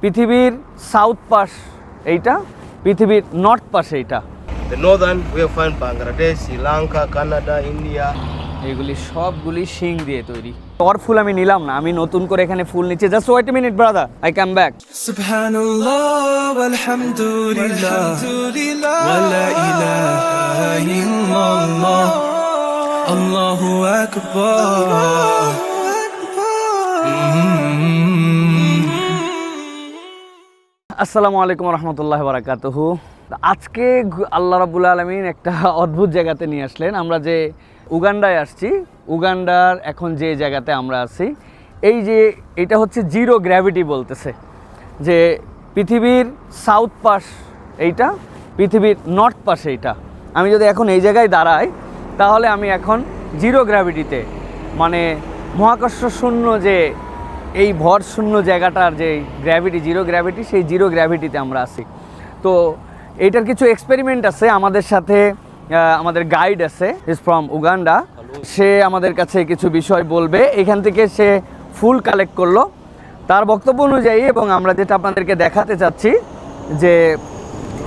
পৃথিবীর সাউথ পাশ এইটা পৃথিবীর নর্থ পাশ এইটা। শ্রীলঙ্কা কানাডা ইন্ডিয়া এগুলি সবগুলি শিং দিয়ে তৈরি। তোর ফুল আমি নিলাম না আমি নতুন করে এখানে ফুল নিচ্ছি। Just wait minute brother I come back আলহামদুলিল্লাহ আল্লাহু আকবার। আসসালামু আলাইকুম রহমতুল্লাহ বারাকাতুহু। আজকে আল্লাহ রাবুল আলমিন একটা অদ্ভুত জায়গাতে নিয়ে আসলেন। আমরা যে উগান্ডায় আসছি, উগান্ডার এখন যে জায়গাতে আমরা আছি, এই যে এটা হচ্ছে জিরো গ্র্যাভিটি বলতেছে। যে পৃথিবীর সাউথ পাশ এইটা, পৃথিবীর নর্থ পাশ এইটা। আমি যদি এখন এই জায়গায় দাঁড়াই, তাহলে আমি এখন জিরো গ্র্যাভিটিতে মানে মহাকর্ষ শূন্য যে এই ভর শূন্য জায়গাটার যে গ্র্যাভিটি জিরো গ্র্যাভিটি সেই জিরো গ্র্যাভিটিতে আমরা আসি তো এইটার কিছু এক্সপেরিমেন্ট আছে, আমাদের সাথে আমাদের গাইড আছে ইজ ফ্রম উগান্ডা সে আমাদের কাছে কিছু বিষয় বলবে। এখান থেকে সে ফুল কালেক্ট করল। তার বক্তব্য অনুযায়ী এবং আমরা যেটা আপনাদেরকে দেখাতে চাচ্ছি, যে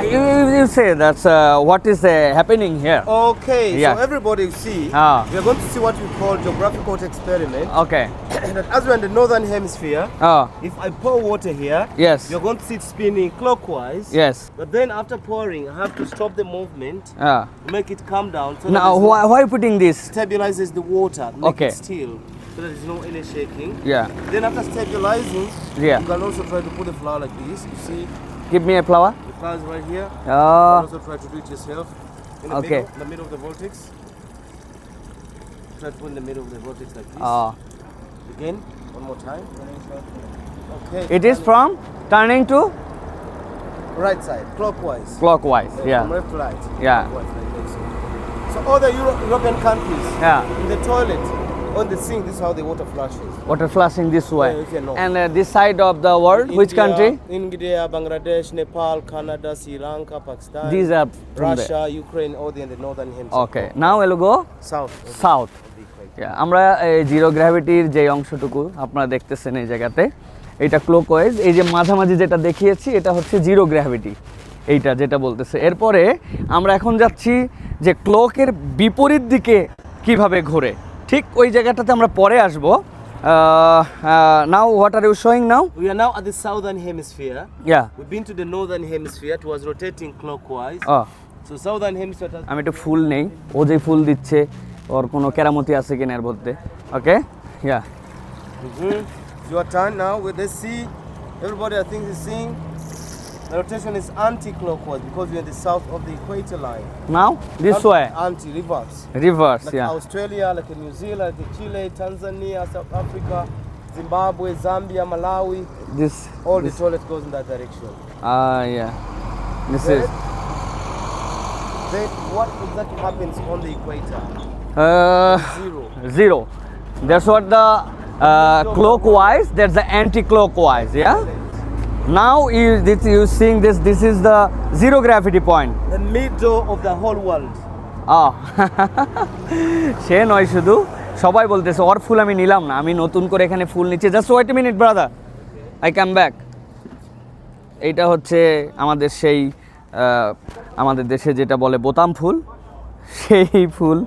You, you say that's uh, what is uh, happening here. Okay, Yeah. so everybody see, Ah. we are going to see what we call geographical experiment. Okay. that as we're in the northern hemisphere, Ah. if I pour water here, yes. you're going to see it spinning clockwise. Yes. But then after pouring, I have to stop the movement, Ah. make it calm down. So now, why, why, you putting this? stabilizes the water, make Okay. it still, so there's no any shaking. Yeah. Then after stabilizing, Yeah. you can also try to put a flower like this. You see, Give me a flower right here. Oh, also try to do it yourself. In the Okay. middle, in the middle of the vortex. Try to put in the middle of the vortex like this. oh. Again, one more time. Okay. It is from turning to right side, clockwise. clockwise. From Yeah. left to right. Yeah. Clockwise, like this. So all the Euro- European countries, Yeah. in the toilet, on the sink, this is how the water flushes. Water flushing this way. Yeah, can know. And uh, this side of the world, which India, country? India, Bangladesh, Nepal, Canada, Sri Lanka, Pakistan. These are from there. Ukraine, all the in the northern hemisphere. Okay. Now we'll go South. south. Yeah, আমরা এই zero গ্র্যাভিটির যে অংশটুকু আপনারা দেখতেছেন এই জায়গাতে এটা clockwise এই যে মাঝামাঝি যেটা দেখিয়েছি এটা হচ্ছে জিরো গ্র্যাভিটি এইটা যেটা বলতেছে এরপরে আমরা এখন যাচ্ছি যে ক্লকের বিপরীত দিকে কীভাবে ঘোরে ঠিক ওই জায়গাটাতে আমরা পরে আসব। Now what are you showing now we are now at the southern hemisphere yeah we been to the northern hemisphere it was rotating clockwise oh so southern hemisphere আমি একটা ফুল নেই। ও যে ফুল দিচ্ছে ওর কোনো কেরামতি আছে কি এর মধ্যে। Okay yeah you are turn now with the sea everybody I think is seeing The rotation is anti-clockwise because we're in the south of the equator line. Now this Not way. Anti reverse. Reverse. Like yeah. Australia, like New Zealand, like Chile, Tanzania, South Africa, Zimbabwe, Zambia, Malawi. This. All this. the toilet goes in that direction. Ah uh, yeah. This then, is. Then what exactly happens on the equator? Uh, zero. Zero. That's what the uh, clockwise. That's the anti-clockwise. Yeah. Now you this you seeing this. This is the zero gravity point. The middle of the whole world. Ah সে নয় শুধু সবাই বলতেছে ওর ফুল আমি নিলাম না আমি নতুন করে এখানে ফুল নিচ্ছি just wait minute brother I come back এইটা হচ্ছে আমাদের সেই আমাদের দেশে যেটা বলে বোতাম ফুল সেই ফুল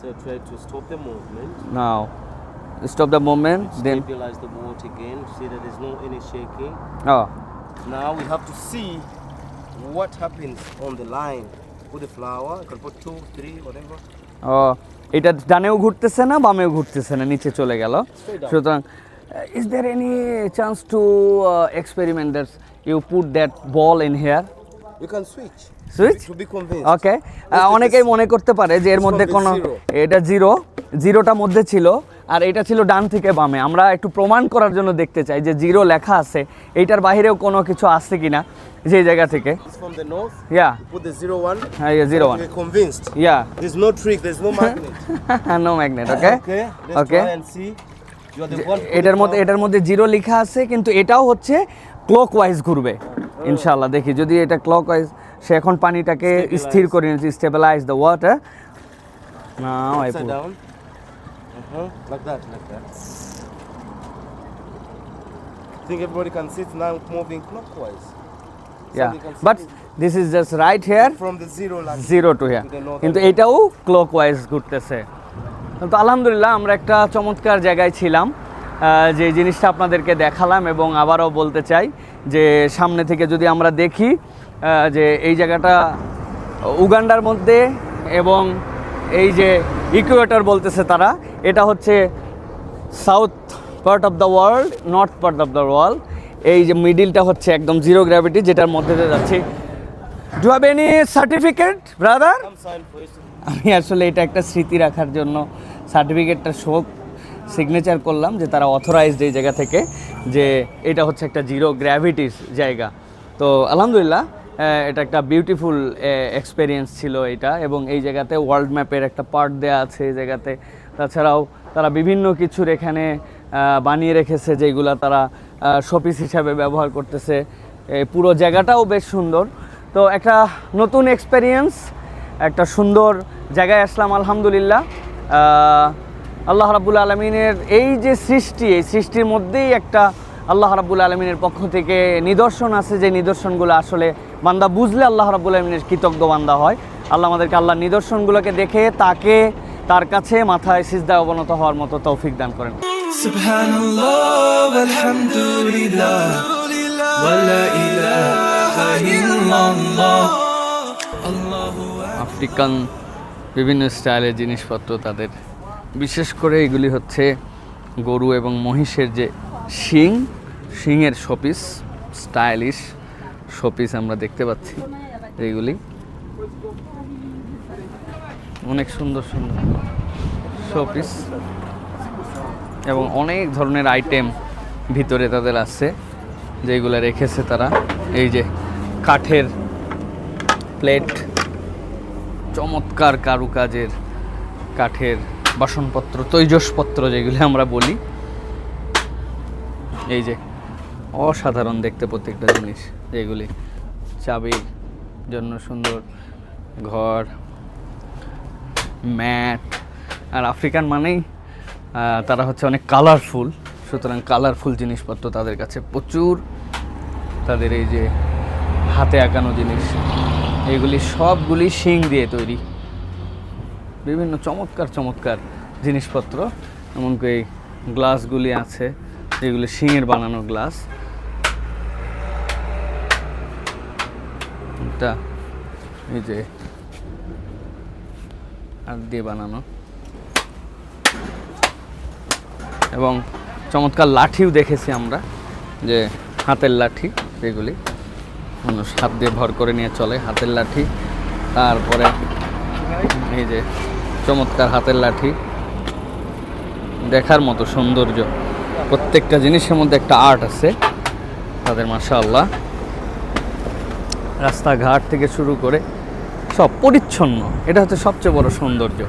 So try to stop the movement. Now stop the moment then Stabilize the boat again. See that there's no any shaking. Oh Now we have to see what happens on the line. Put the flower. You can put two, three, whatever. ও এটা ডানেও ঘুরতেছে না বামেও ঘুরতেছে না নিচে চলে গেল. সুতরাং is there any chance to experiment that you put that ball in here You can switch. Switch. Okay অনেকেই মনে করতে পারে যে এর মধ্যে কোনো এটা জিরো জিরোটা মধ্যে ছিল আর এটা ছিল ডান থেকে বামে। আমরা একটু প্রমাণ করার জন্য দেখতে চাই যে জিরো লেখা আছে এইটার বাইরেও কোনো কিছু আছে কিনা যে জায়গা থেকে. Yeah zero one. No magnet okay put এটার মধ্যে এটার মধ্যে জিরো লেখা আছে কিন্তু এটাও হচ্ছে ক্লক ওয়াইজ ঘুরবে ইনশাল্লাহ দেখি যদি এটা ক্লক ওয়াইজ সে এখন পানিটাকে স্থির করে নিয়েছে স্টেবিলাইজ দ্য ওয়াটার না ওই পুরো think everybody can sit now moving clockwise. Yeah but this is just right here. From the zero like zero to here. কিন্তু এটাও clockwise ঘুরতেছে। তো আলহামদুলিল্লাহ আমরা একটা চমৎকার জায়গায় ছিলাম। যে জিনিসটা আপনাদেরকে দেখালাম এবং আবারও বলতে চাই যে সামনে থেকে যদি আমরা দেখি যে এই জায়গাটা উগান্ডার মধ্যে এবং এই যে ইকুয়েটর বলতেছে তারা, এটা হচ্ছে south part of the world north part of the world এই যে মিডিলটা হচ্ছে একদম জিরো গ্র্যাভিটি যেটার মধ্যে দিয়ে যাচ্ছি। Do have any certificate brother. আমি আসলে এটা একটা স্মৃতি রাখার জন্য সার্টিফিকেটটা শোক সিগনেচার করলাম যে তারা অথরাইজড এই জায়গা থেকে যে এটা হচ্ছে একটা জিরো গ্র্যাভিটির জায়গা। তো আলহামদুলিল্লাহ এটা একটা বিউটিফুল এক্সপেরিয়েন্স ছিল এটা এবং এই জায়গাতে ওয়ার্ল্ড ম্যাপের একটা পার্ট দেওয়া আছে এই জায়গাতে। তাছাড়াও তারা বিভিন্ন কিছুর এখানে বানিয়ে রেখেছে যেগুলো তারা শোপিস হিসাবে ব্যবহার করতেছে। পুরো জায়গাটাও বেশ সুন্দর। তো একটা নতুন এক্সপেরিয়েন্স একটা সুন্দর জায়গায় আসলাম আলহামদুলিল্লাহ। আল্লাহ রাবুল আলমিনের এই যে সৃষ্টি, এই সৃষ্টির মধ্যেই একটা আল্লাহ রাবুল আলমিনের পক্ষ থেকে নিদর্শন আছে যে নিদর্শনগুলো আসলে বান্দা বুঝলে আল্লাহ রাবুল আলমিনের কৃতজ্ঞ বান্দা হয়। আল্লাহ আমাদেরকে আল্লাহর নিদর্শনগুলোকে দেখে তাকে তার কাছে মাথায় সিজদায় অবনত হওয়ার মতো তৌফিক দান করেন। আফ্রিকান বিভিন্ন স্টাইলের জিনিসপত্র তাদের। বিশেষ করে এগুলি হচ্ছে গরু এবং মহিষের যে শিং শিংয়ের শোপিস, স্টাইলিশ শোপিস আমরা দেখতে পাচ্ছি এইগুলি। অনেক সুন্দর সুন্দর শোপিস এবং অনেক ধরনের আইটেম ভিতরে তাদের আছে, যেগুলো রেখেছে তারা। এই যে কাঠের প্লেট, চমৎকার কারুকাজের কাঠের বাসনপত্র, তৈজসপত্র যেগুলি আমরা বলি। এই যে অসাধারণ দেখতে প্রত্যেকটা জিনিস, যেগুলি চাবির জন্য সুন্দর ঘর, ম্যাট, আর আফ্রিকান মানেই তারা হচ্ছে অনেক কালারফুল সুতরাং কালারফুল জিনিসপত্র তাদের কাছে প্রচুর। তাদের এই যে হাতে আঁকানো জিনিস, এগুলি সবগুলি শিং দিয়ে তৈরি। বিভিন্ন চমৎকার চমৎকার জিনিসপত্র, এমনকি এই গ্লাসগুলি আছে, যেগুলি শিঙের বানানো গ্লাস এটা এই যে হাত দিয়ে বানানো। এবং চমৎকার লাঠিও দেখেছি আমরা, যে হাতের লাঠি, যেগুলি মানুষ হাত দিয়ে ভর করে নিয়ে চলে হাতের লাঠি। তারপরে এই যে চমৎকার হাতের লাঠি। দেখার মতো সৌন্দর্য। প্রত্যেকটা জিনিসের মধ্যে একটা আর্ট আছে। তাদের মাসা আল্লাহ রাস্তাঘাট থেকে শুরু করে সব পরিচ্ছন্ন। এটা হচ্ছে সবচেয়ে বড় সৌন্দর্য।